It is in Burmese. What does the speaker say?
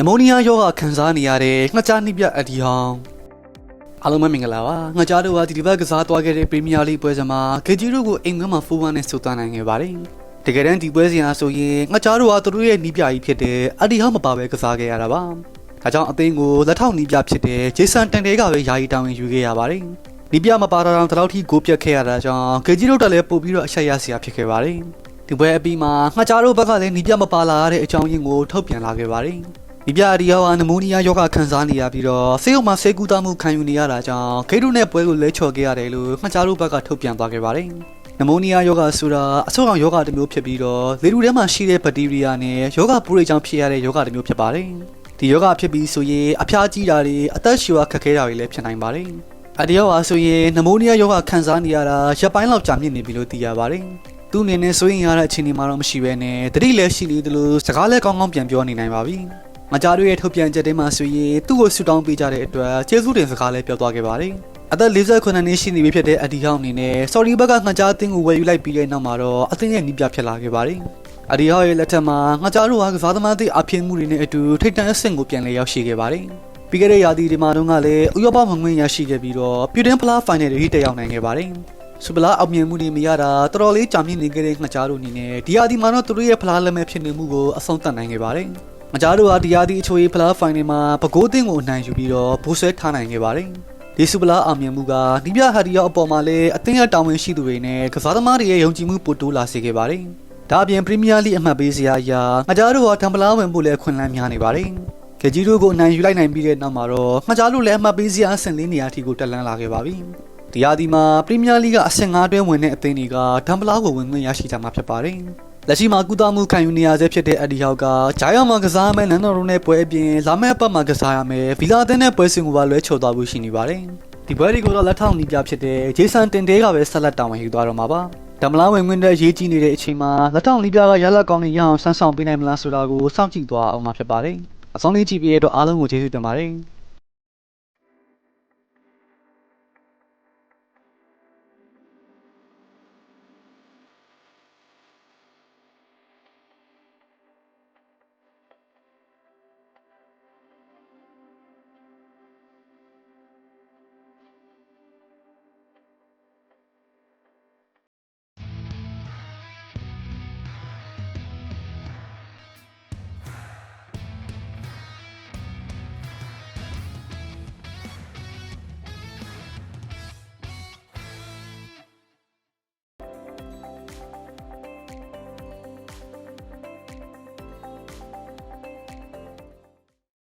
နမိုးနီးယားရောဂါခံစားနေရတဲ့ငှက်ကြားနှိပြအဒီဟောင်းအားလုံးပဲမင်္ဂလာပါငှက်ကြားတို့ကဒီတစ်ပတ်ကစားသွားခဲ့တဲ့ပရီးမီးယားလိပွဲစဉ်မှာဂေဂျီတို့ကိုအိမ်ခွဲမှာ4-1နဲ့ဆိုသွန်းနိုင်ခဲ့ပါတယ်တကယ်တမ်းဒီပွဲစဉ်အားဆိုရင်ငှက်ကြားတို့ကသူတို့ရဲ့နှိပြကြီးဖြစ်တဲ့အဒီဟောင်းမပါဘဲကစားခဲ့ရတာပါဒါကြောင့်အသင်းကိုလက်ထောက်နှိပြဖြစ်တဲ့ဂျေဆန်တန်တဲကပဲယာယီတောင်းရင်ယူခဲ့ရပါတယ်ဒီပြမပါတာတော့တလောက်ထိကိုပြတ်ခဲ့ရတာကြောင့်ဂေဂျီတို့တက်လည်းပို့ပြီးတော့အဆက်ရစရာဖြစ်ခဲ့ပါတယ်ဒီပွဲအပြီးမှာငှက်ကြားတို့ဘက်ကလည်းနှိပြမပါလာရတဲ့အကြောင်းရင်းကိုထုတ်ပြန်လာခဲ့ပါတယ် ဒီပြအဒီယောကနမိုးနီးယားယောဂခံစားနေရပြီးတော့ဆေးရုံမှာဆေးကူတာမှုခံယူနေရတာကြောင့်ဂိတ်တို့နဲ့ပွဲကိုလဲချော်ခဲ့ရတယ်လို့မှတ်ကြားတို့ဘက်ကထုတ်ပြန်သွားခဲ့ပါတယ်။နမိုးနီးယားယောဂဆိုတာအဆုတ်အောင်ယောဂတစ်မျိုးဖြစ်ပြီးတော့လေထုထဲမှာရှိတဲ့ဘက်တီးရီးယားနဲ့ယောဂပူရိတ်ကြောင့်ဖြစ်ရတဲ့ယောဂတစ်မျိုးဖြစ်ပါတယ်။ဒီယောဂဖြစ်ပြီးဆိုရင်အဖျားကြီးတာတွေအသက်ရှူရခက်ခဲတာတွေလည်းဖြစ်နိုင်ပါတယ်။အဒီယောကဆိုရင်နမိုးနီးယားယောဂခံစားနေရတာရပ်ပိုင်းလောက်ကြာမြင့်နေပြီလို့သိရပါတယ်။သူ့အနေနဲ့စိုးရင်ရတဲ့အခြေအနေမှတော့မရှိဘဲနဲ့တတိလည်းရှိနေသလိုစကားလည်းကောင်းကောင်းပြန်ပြောနေနိုင်ပါပြီ။ မကြတို့ရဲ့ထုတ်ပြန်ချက်တွေမှာဆိုရင်သူ့ကိုဆူတောင်းပေးကြတဲ့အတွက်ကျေးဇူးတင်စကားလည်းပြောသွားခဲ့ပါတယ်။အသက်48နှစ်ရှိနေပြီဖြစ်တဲ့အဒီဟောင်းအနေနဲ့ sorry ဘက်ကငှကြားအသင်းကိုဝယ်ယူလိုက်ပြီးတဲ့နောက်မှာတော့အသင်းရဲ့နီးပြဖြစ်လာခဲ့ပါတယ်။အဒီဟောင်းရဲ့လက်ထက်မှာငှကြားတို့ဟာကစားသမားသည့်အဖြစ်မှုတွေနဲ့အတူထိပ်တန်းအဆင့်ကိုပြန်လည်ရောက်ရှိခဲ့ပါတယ်။ပြီးခဲ့တဲ့ရာသီဒီမှာတော့ကလည်းဥရောပမငွေရရှိခဲ့ပြီးတော့ပြည်တွင်းဖလားဖိုင်နယ်တွေတက်ရောက်နိုင်ခဲ့ပါတယ်။စူပလာအောင်မြင်မှုတွေမရတာတော်တော်လေးကြာမြင့်နေခဲ့တဲ့ငှကြားတို့အနေနဲ့ဒီရာသီမှာတော့သူတို့ရဲ့ဖလားလက်မဲ့ဖြစ်နေမှုကိုအဆုံးသတ်နိုင်ခဲ့ပါတယ်။ မကြားတို့ဟာဒီယာဒီအချိုရေးဖလားဖိုင်နယ်မှာပကိုးတင်ကိုအနိုင်ယူပြီးတော့ဘိုးဆွဲထားနိုင်ခဲ့ပါတယ်။ဒီစူပလာအောင်မြင်မှုကဒီပြဟာဒီယာအပေါ်မှာလည်းအသင်းရတာဝန်ရှိသူတွေနဲ့ကစားသမားတွေရဲ့ယုံကြည်မှုပိုတိုးလာစေခဲ့ပါတယ်။ဒါအပြင်ပရီးမီးယားလိအမှတ်ပေးစရာအရာမကြားတို့ဟာတမ်ပလာဝင်ဖို့လည်းခွင့်လန်းများနေပါတယ်။ကကြီးတို့ကိုအနိုင်ယူလိုက်နိုင်ပြီးတဲ့နောက်မှာတော့မကြားတို့လည်းအမှတ်ပေးစရာအဆင့်လေးနေရာထိကိုတက်လန်းလာခဲ့ပါပြီ။ဒီယာဒီမှာပရီးမီးယားလိကအဆင့်၅တွဲဝင်တဲ့အသင်းတွေကတမ်ပလာကိုဝင်ခွင့်ရရှိကြမှာဖြစ်ပါတယ်။ လက်ရှိမှာကုသမှုခံယူနေရဆဲဖြစ်တဲ့အဒီဟောက်ကဂျိုင်းအောင်မှာကစားမယ်နန်းတော်ရုံးနဲ့ပွဲအပြင်လာမယ့်အပတ်မှာကစားရမယ်ဗီလာသင်းနဲ့ပွဲစဉ်ကိုပါလွဲချော်သွားဖို့ရှိနေပါတယ်ဒီပွဲတွေကိုတော့လက်ထောက်နီးပြဖြစ်တဲ့ဂျေဆန်တင်တဲကပဲဆက်လက်တာဝန်ယူသွားတော့မှာပါဒမလာဝင်ဝင်တဲ့အရေးကြီးနေတဲ့အချိန်မှာလက်ထောက်နီးပြကရလက်ကောင်းနေရအောင်ဆန်းဆောင်ပေးနိုင်မလားဆိုတာကိုစောင့်ကြည့်သွားအောင်မှာဖြစ်ပါတယ်အဆုံးလေးကြည့်ပြီးရတော့အားလုံးကိုကျေးဇူးတင်ပါတယ်